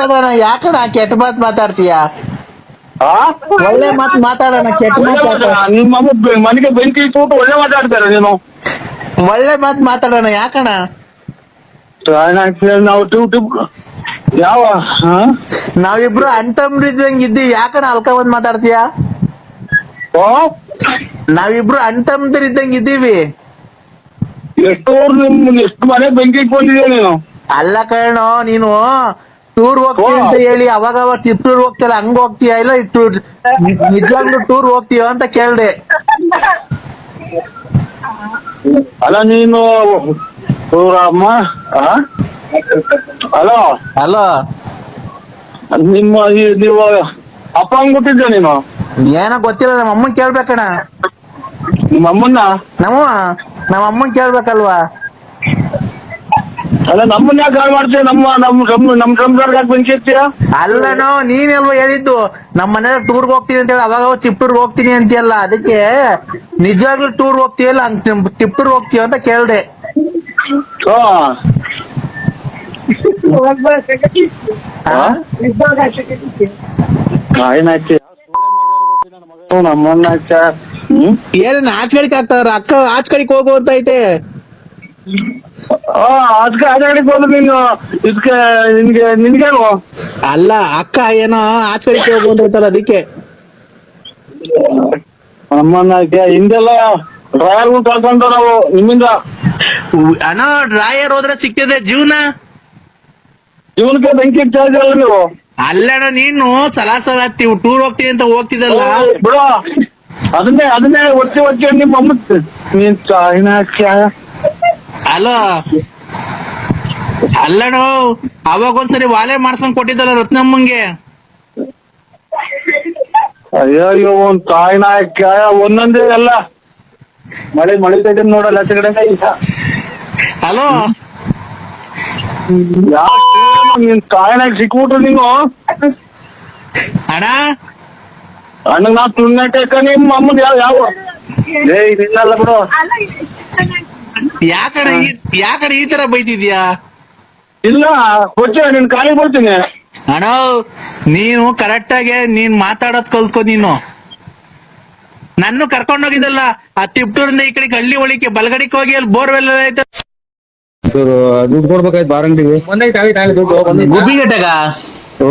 ಮಾತಾಡೋಣ. ಯಾಕಣ ಕೆಟ್ಟ ಮಾತ್ ಮಾತಾಡ್ತೀಯ? ಒಳ್ಳೆ ಮಾತ್ ಮಾತಾಡೋಣ ಕೆಟ್ಟ ಮಾತ್ ಯಾಕೆ? ನಿಮ್ಮ ಮನೆಗೆ ಬೆಂಕಿ ಇಟ್ಬಿಟ್ಟು ಒಳ್ಳೆ ಮಾತಾಡ್ತಾರೆ ನೀನು. ಒಳ್ಳೆ ಮಾತ್ ಮಾತಾಡೋಣ ಯಾಕಣ ನಾವು ಟೂ ಟೂ ಯಾವ ಹಾ? ನಾವಿಬ್ರು ಅಣ್ತಮ್ರಿದ್ದಂಗ್ ಇದ್ದೀವಿ ಯಾಕಣ ಅಲ್ಕ ಬಂದ್ ಮಾತಾಡ್ತೀಯ? ಓ ನಾವಿಬ್ರು ಅಣ್ತಮ್ದಿರಿದ್ದಂಗ್ ಇದ್ದೀವಿ. ಎಷ್ಟು ಊರ್ ನಿಮ್ ಎಷ್ಟು ಮನೆ ಬೆಂಕಿ ಇಟ್ಕೊಂಡಿದ್ಯಾ ನೀನು? ಅಲ್ಲ ಕಣೋ ನೀನು ಟೂರ್ ಹೋಗ್ತೀವಿ ಅಂತ ಹೇಳಿ ಅವಾಗ ಅವಾಗ ಟೂರ್ ಹೋಗ್ತಿಲ್ಲ ಹಂಗ ಹೋಗ್ತೀಯ? ಇಲ್ಲ ಟೂರ್ ನಿಜವಾಗ್ಲೂ ಟೂರ್ ಹೋಗ್ತೀವ ಅಂತ ಕೇಳ್ದೆ. ಅಲ್ಲ ನೀನು ಅಮ್ಮ ಹಲೋ ಅಲೋ? ನಿಮ್ಮ ನೀವು ಅಪ್ಪ ಹಂಗ್ ಕೊಟ್ಟಿದ್ದೆ ನೀನು? ಏನೋ ಗೊತ್ತಿಲ್ಲ ನಮ್ಮ ಅಮ್ಮನ್ ಕೇಳ್ಬೇಕಣ್ಣ. ನಿಮ್ಮ ಅಮ್ಮನ್ನ? ನಮ್ಮ ನಮ್ಮ ಅಮ್ಮನ್ ಕೇಳ್ಬೇಕಲ್ವಾ? ಅಲ್ಲ ನಮ್ಮನ್ನ ಯಾಕೆ ಹಾಳು ಮಾಡ್ತೀಯ? ನಮ್ಮ ನಮ್ಮ ನಮ್ಮ ನಮ್ಮ ಸಂಸಾರಕ್ಕೆ ಯಾಕೆ ಬೆಂಕಿ ಇರ್ತೀಯ ಅಲ್ಲನೋ ನೀನೆಲ್ವ ಹೇಳಿದ್ದು. ನಮ್ಮ ಮನೇಲಿ ಟೂರ್ಗ್ ಹೋಗ್ತೀನಿ ಅಂತ ಹೇಳಿ ಅವಾಗ ತಿಪ್ಪೂರ್ಗ್ ಹೋಗ್ತೀನಿ ಅಂತೀಯಲ್ಲ ಅದಕ್ಕೆ ನಿಜವಾಗ್ಲೂ ಟೂರ್ ಹೋಗ್ತೀಯಲ್ಲ ಅಂತ ತಿಪ್ಪೂರ್ ಹೋಗ್ತೀಯ ಅಂತ ಕೇಳ್ದೆ. ಹಾ? ಏನಾಯ್ತು? ನಮ್ಮನ್ನ ಏನೇನ್ ಆಚ್ ಕಡೆಗೆ ಆಗ್ತಾರ ಅಕ್ಕ ಆಚ್ ಕಡೆಗೆ ಹೋಗು ಅಂತ ಐತೆ. ಆ, ಅದ್ಕೆ ಅದೇ ಹೋದ್ರು ನೀನು ಇದಕ್ಕೆ ನಿನ್ಗೆ ನಿನ್ಗೇನು? ಅಲ್ಲ ಅಕ್ಕ ಏನೋ ಆಚರಿಕೆ ಹೋಗ್ತಾರ ಹೋಗು ಅಂತ ಐತಲ್ಲ ಅದಕ್ಕೆ. ನಮ್ಮನ್ನ ಹಿಂದೆಲ್ಲ ಡ್ರಾಯರ್ ಕಳ್ಕೊಂಡು ನಾವು ನಿಮ್ಮಿಂದ. ಅಣ್ಣ ಡ್ರಾಯರ್ ಹೋದ್ರೆ ಸಿಗ್ತದೆ ಜೀವನ? ಜೀವನಕ್ಕೆ ಬೆಂಕಿ ಇಡ್ತಾ ನೀವು. ಅಲ್ಲಣ್ಣ ನೀನು ಸಲ ಹತ್ತಿವ್ ಟೂರ್ ಹೋಗ್ತೀನಿ ಅಂತ ಹೋಗ್ತಿದಲ್ಲ ಬಿಡು. ಅದನ್ನೇ ಅದನ್ನೇ ಒತ್ತಿ ಒತ್ತಿ ನಿಮ್ಮ ಅಮ್ಮ ನೀನ್ ಚಾಯ್ನ ಅಲ್ಲಣೋ ಅಲ್ಲಣ್ಣ ಅವಾಗ ಒಂದ್ಸರಿ ವಾಲೆ ಮಾಡ್ಸ್ಕೊಂಡ್ ಕೊಟ್ಟಿದ್ದಲ್ಲ ರತ್ನಮ್ಮಂಗೆ. ಅಯ್ಯೋ ಅಯ್ಯೋ ಒಂದ್ ನಾಯಕ ಒಂದೊಂದೇ ಅಲ್ಲ. ಮಳೆ ಮಳೆ ತೈತೆ ನೋಡಲ್ಲ ಆಚೆ ಕಡೆ ಹಲೋ ನಿನ್ ತಾಯಿನಾಗ ಸಿಕ್ಬಿಟ್ರು ನೀನು? ಅಣ್ಣ. ಅಣ್ಣಗ್ ನಾ ತುಣ್ಣಾಟಕ ನಿಮ್ಮ ಅಮ್ಮನ್ ಯಾವ ಯಾವ? ಏ ನಿನ್ನಲ್ಲ ಬಿಡು. ಯಾಕಡೆ ಯಾಕಣ ಈ ತರ ಬೈತಿದ್ಯಾ? ಇಲ್ಲ ಕೊಡ್ತೀನಿ ನಿನ್ ಕಾಲಿಗೆ ಬರ್ತೀನಿ ಅಣ್ಣ ನೀನು ಕರೆಕ್ಟ್ ಆಗಿ ನೀನ್ ಮಾತಾಡೋದ್ ಕಲ್ತ್ಕೊ ನೀನು. ನನ್ನ ಕರ್ಕೊಂಡೋಗಿದ್ದಲ್ಲ ಆ ತಿಪ್ಟೂರಿಂದ ಈ ಕಡೆ ಹಳ್ಳಿ ಒಳಿಕೆ ಬಲಗಡಿಗೆ ಹೋಗಿ ಅಲ್ಲಿ ಬೋರ್ವೆಲ್ ಐತೆ ದುಡ್ಡು ಕೊಡ್ಬೇಕಾಯ್ತು ಬಾರ್ ಅಂಗಡಿಗೆ. ಗುಬ್ಬಿಗಟ್ಟಗ ಓ.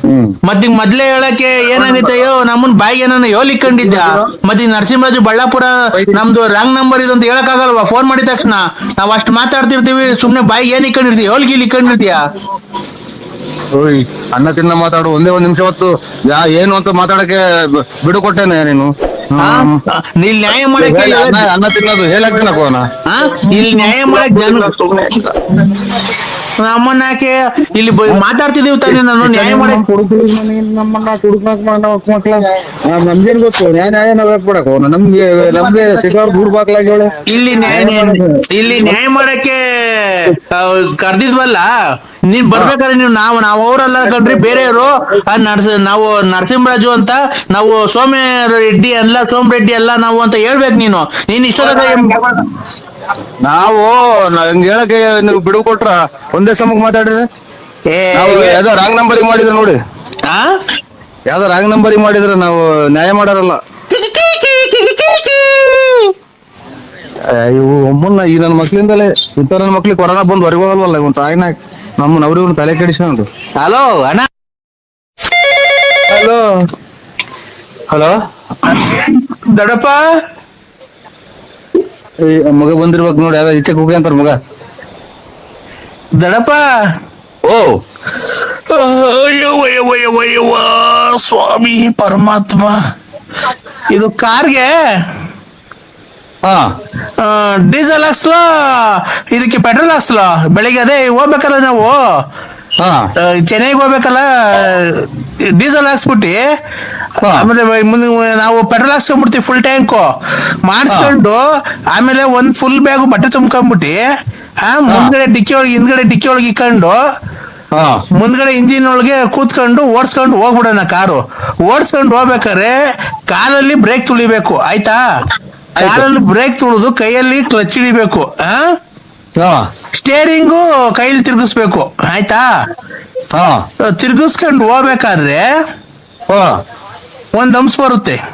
ಹ್ಮ್. ಮತ್ತೀಗ ಮೊದ್ಲೇ ಹೇಳಕ್ಕೆ ಏನಾಗಿತ್ತಯ್ಯೋ ನಮ್ಮನ್ ಬಾಯಿಗೆ ಏನಾನ ಯೋಲ್ ಇಕ್ಕೊಂಡಿದ್ದ ಮತ್ತೆ ನರಸಿಂಹರಾಜು ಬಳ್ಳಾಪುರ ನಮ್ದು ರಾಂಗ್ ನಂಬರ್ ಇದು ಅಂತ ಹೇಳಕ್ ಆಗಲ್ವಾ ಫೋನ್ ಮಾಡಿದ ತಕ್ಷಣ. ನಾವ್ ಅಷ್ಟ್ ಮಾತಾಡ್ತಿರ್ತೀವಿ ಸುಮ್ನೆ ಬಾಯಿಗೆ ಏನ್ ಇಕ್ಕೊಂಡಿರ್ತೀವಿ ಯೋಲ್ ಗೀಲ್ ಇಕ್ಕೊಂಡಿರ್ತೀಯ? ಓಯ್ ಅನ್ನ ತಿನ್ನ ಮಾತಾಡು ಒಂದೇ ಒಂದ್ ನಿಮಿಷ ಹೊತ್ತು ಯಾ ಏನು ಅಂತ ಮಾತಾಡಕ್ಕೆ ಬಿಡು ಕೊಟ್ಟೇನೆ ನೀನು? ನೀ ನ್ಯಾಯ ಮಾಡಕ್ಕೆ ಅನ್ನ ತಿನ್ನೋದು ಹೇಳಕ್? ಇಲ್ಲಿ ನ್ಯಾಯ ಮಾಡಕ್ ಜನ ನಮ್ಮನ್ನ ಯಾಕೆ ಇಲ್ಲಿ ಬ- ಮಾತಾಡ್ತಿದೀವಿ ತಾನೇ ನಾನು ನ್ಯಾಯ ಮಾಡಿ ನಮ್ಮನ್ನ ಕುಡುಕ್ ಮಕ್ಳ. ನಮ್ಗೇನ್ ಗೊತ್ತು ನ್ಯಾಯ ನ್ಯಾಯ ನಾವ್ ಯಾಕೆ ಬಿಡಕ್ ನಮ್ಗೆ ನಮ್ಗೆ ಸಿಗೋರ್ ದೂರ್ ಬಾಕ್ಲಾಗಿ ಹೇಳಿ. ಇಲ್ಲಿ ನ್ಯಾಯ ಇಲ್ಲಿ ನ್ಯಾಯ ಮಾಡಕ್ಕೆ ಕರ್ದಿದ್ವಲ್ಲ? ನೀನ್ ಬರ್ಬೇಕಾದ್ರೆ ನೀವು ನಾವು ನಾವು ಅವರಲ್ಲ ಕಣ್ರಿ ಬೇರೆಯವರು. ಆ ನರ್ಸ ನಾವು ನರಸಿಂಹರಾಜು ಅಂತ ನಾವು ಸೋಮ್ಯ ರೆಡ್ಡಿ ಅಲ್ಲ ಸೋಮ್ ರೆಡ್ಡಿ ಅಲ್ಲ ನಾವು ಅಂತ ಹೇಳ್ಬೇಕು ನೀನು. ನೀನ್ ಇಷ್ಟ ನಾವು ಹಂಗ ಹೇಳಕ್ಕೆ ನೀವು ಬಿಡು ಕೊಟ್ರ ಒಂದೇ ಸಮಕ್ ಮಾತಾಡ್ರಿ ಯಾವ್ದೋ ರಾಂಗ್ ನಂಬರಿಂಗ್ ಮಾಡಿದ್ರು ನೋಡಿ. ಆ? ಯಾವ್ದೋ ರಾಂಗ್ ನಂಬರ್ ಮಾಡಿದ್ರೆ ನಾವು ನ್ಯಾಯ ಮಾಡಾರಲ್ಲ. ಇವು ಒಮ್ಮನ್ನ ಈ ನನ್ನ ಮಕ್ಳಿಂದಲೇ ಇಂಥ ನನ್ನ ಮಕ್ಳಿಗೆ ಕೊರೋನಾ ಬಂದು ಹೊರಗೆ ಹೋಗಲ್ವಲ್ಲ ಇವನ್ ತಾಯಿನ ನಮ್ಮ ನವ್ರಿ ತಲೆ ಕೆಡಿಸ್ಕೊಂಡು ಹಲೋ ಅಣ್ಣ. ಹಲೋ ಹಲೋ ದೊಡ್ಡಪ್ಪ. ಮಗ ಬಂದಿರ್ಬೇಕು ನೋಡಿ ಯಾವ್ದು ಈಚೆ ಹೋಗಿ ಅಂತಾರ ಮಗ. ದೊಡ್ಡಪ್ಪ. ಓ. ಅಯ್ಯೋ ಅಯ್ಯೋ ಅಯ್ಯೋ ಅಯ್ಯೋ ಸ್ವಾಮಿ ಪರಮಾತ್ಮ. ಇದು ಕಾರ್ಗೆ? ಹಾ. ಡೀಸೆಲ್ ಹಾಕ್ಸ್ಲಾ? ಇದಕ್ಕೆ ಪೆಟ್ರೋಲ್ ಹಾಕ್ಸ್ಲಾ? ಬೆಳಿಗ್ಗೆ ಅದೇ ಹೋಗ್ಬೇಕಲ್ಲ ನಾವು. ಚೆನ್ನೈಗೆ ಹೋಗ್ಬೇಕಲ್ಲ ಡೀಸೆಲ್ ಹಾಕ್ಸ್ಬಿಟ್ಟು. ಆಮೇಲೆ ಮುಂದೆ ನಾವು ಪೆಟ್ರೋಲ್ ಹಾಕ್ಸ್ಕೊಂಡ್ಬಿಡ್ತೀವಿ ಫುಲ್ ಟ್ಯಾಂಕು ಮಾಡಿಸ್ಕೊಂಡು ಆಮೇಲೆ ಒಂದ್ ಫುಲ್ ಬ್ಯಾಗು ಬಟ್ಟೆ ತುಂಬ್ಕೊಂಡ್ಬಿಟ್ಟು ಆ ಮುಂದ್ಗಡೆ ಡಿಕ್ಕಿ ಒಳಗೆ ಹಿಂದ್ಗಡೆ ಡಿಕ್ಕಿ ಒಳಗೆ ಇಕ್ಕೊಂಡು ಹಾ. ಮುಂದ್ಗಡೆ ಇಂಜಿನ್ ಒಳಗೆ ಕೂತ್ಕೊಂಡು ಓಡಿಸ್ಕೊಂಡು ಹೋಗ್ಬಿಡೋಣ ಕಾರು. ಓಡಿಸ್ಕೊಂಡು ಹೋಗ್ಬೇಕಾದ್ರೆ ಕಾಲಲ್ಲಿ ಬ್ರೇಕ್ ತುಳಿಬೇಕು ಆಯ್ತು. ಕಾಲಲ್ಲಿ ಬ್ರೇಕ್ ತೊಳೆದು ಕೈಯಲ್ಲಿ ಕ್ಲಚ್ ಹಿಡಿಬೇಕು ಆ? ಸ್ಟೇರಿಂಗು ಕೈಲಿ ತಿರುಗಿಸ್ಬೇಕು ಆಯ್ತಾ? ಹಾ. ತಿರ್ಗಿಸ್ಕೊಂಡು ಹೋಗ್ಬೇಕಾದ್ರೆ ಹಾ. ಒಂದ್ ಅಂಶ ಬರುತ್ತೆ.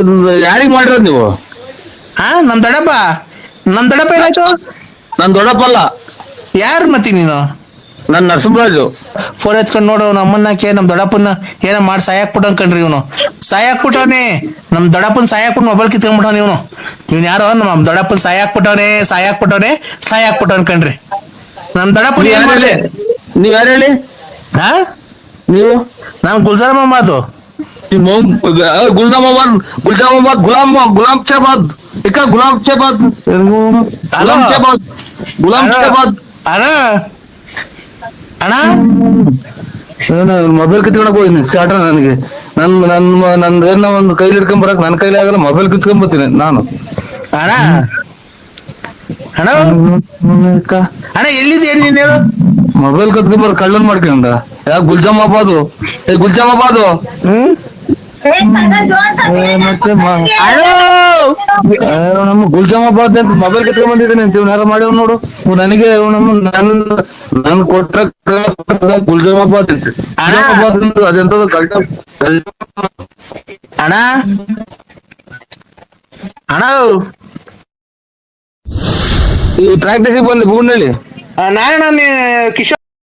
ಇದು ಯಾರಿಗ್ ಮಾಡಿರೋದ್ ನೀವು? ಹಾ ನಮ್ ದಡಪ್ಪ ನಮ್ ದಡಪ್ಪ ಏನಾಯ್ತು? ನನ್ ದೊಡ್ಡಪ್ಪಲ್ಲ. ಯಾರು ಮತ್ತಿ ನೀನು? ನನ್ ನರಸಿಂಹರಾಜು. ಫೋನ್ ಎತ್ಕೊಂಡ್ ನೋಡು ನಮ್ಮನ್ನ ಕೇ ನಮ್ ದೊಡ್ಡಪ್ಪನ ಮಾಡ್ ಮಾಡಿ ಸಾಯಾಕ್ಬಿಟ್ಟು ಅನ್ಕಂಡ್ರಿ ಇವನು. ಸಾಯಾಕ್ಬಿಟ್ಟವನೆ ನಮ್ ದೊಡ್ಡಪ್ಪನ ಸಾಯಾಕ್ಬಿಟ್ಟು ಮೊಬೈಲ್ ಕಿತ್ಕೊಂಡ್ಬಿಟ್ಟವ್ ಇವನು. ಇವ್ನು ಯಾರೋ ನಮ್ಮ ದೊಡ್ಡಪ್ಪನ ಸಾಯಾಕ್ಬಿಟ್ಟವನೆ ಕೊಟ್ಟವನೇ ಸಾಯಾಕ್ಬಿಟ್ಟು ಅನ್ಕಂಡ್ರಿ. ನಮ್ ದೊಡ್ಡಪ್ಪನ ನೀವ್ ಏನ್ ಯಾರು ಮಾಡ್ಲಿ? ಹೇಳಿ ನೀವ್ ಯಾರು ಹೇಳಿ? ಹಾ? ನೀವು? ನಾವ್ ಗುಲ್ಜಾರ ಮೊಹಮ್ಮದ್ ಗುಲ್ದಾಮಾಬಾದ್ ಗುಲ್ಜಾಮಾಬಾದ್ ಗುಲಾಮ್ ಚಾಬಾದ್ ಗುಲಾಮ್ ಶಹಬಾದ್ ಗುಲಾಮ್ ಶಹಬಾದ್ ಅಣ್ಣ ಅಣ್ಣ ಮೊಬೈಲ್ ಕಿತ್ಕೊಳಕ್ ಹೋಗಿನಿ ಸ್ಟಾರ್ಟ ನನಗೆ. ನನ್ ನನ್ ಏನೋ ಒಂದು ಕೈಲಿ ಹಿಡ್ಕೊಂಡ್ ಬರಕ್ ನನ್ ಕೈಲಿ ಆಗಲ್ಲ ಮೊಬೈಲ್ ಕಿತ್ಕೊಂಡ್ ಬರ್ತೀನಿ ನಾನು. ಅಣ್ಣ? ಅಣ್ಣ ಅಣ್ಣ ಎಲ್ಲಿದೆ ನೀನ್ ಹೇಳು. ಮೊಬೈಲ್ ಕತ್ಕೊಂಡ್ ಬರ್ ಕಳ್ಳನ್ ಮಾಡ್ಕೊಂಡ. ಯಾ ಗುಲ್ಜಾಮಾಬಾದು? ಏ ಗುಲ್ಜಾಮಾಬಾದು? ಹ್ಮ್? ನಮ್ಮ ಗುಲ್ಜಾಮಾಬಾದ್ ಅಂತ ಮೊಬೈಲ್ ಕಿತ್ಕೊಂಡ್ ಬಂದಿದ್ದೀನಿ ಅಂತ ಇವ್ನ ಮಾಡ್ಯವ್ ನೋಡು ನನಗೆ ನಮ್ಮ ನನ್ ನನ್ ಕೊಟ್ರ ಗುಲ್ಜಾಮಾಬಾದ್ ಅಂತ. ಗುಲ್ಜಾಮಾಬಾದ್ ಅಣ್ಣ ಅಣ್ಣ ಈ ಪ್ರಾಕ್ಟೀಸಿಗೆ ಬಂದೆ ಬೂಡ್ನಳ್ಳಿ ನಾರಾಯಣ ಕಿಶೋರ್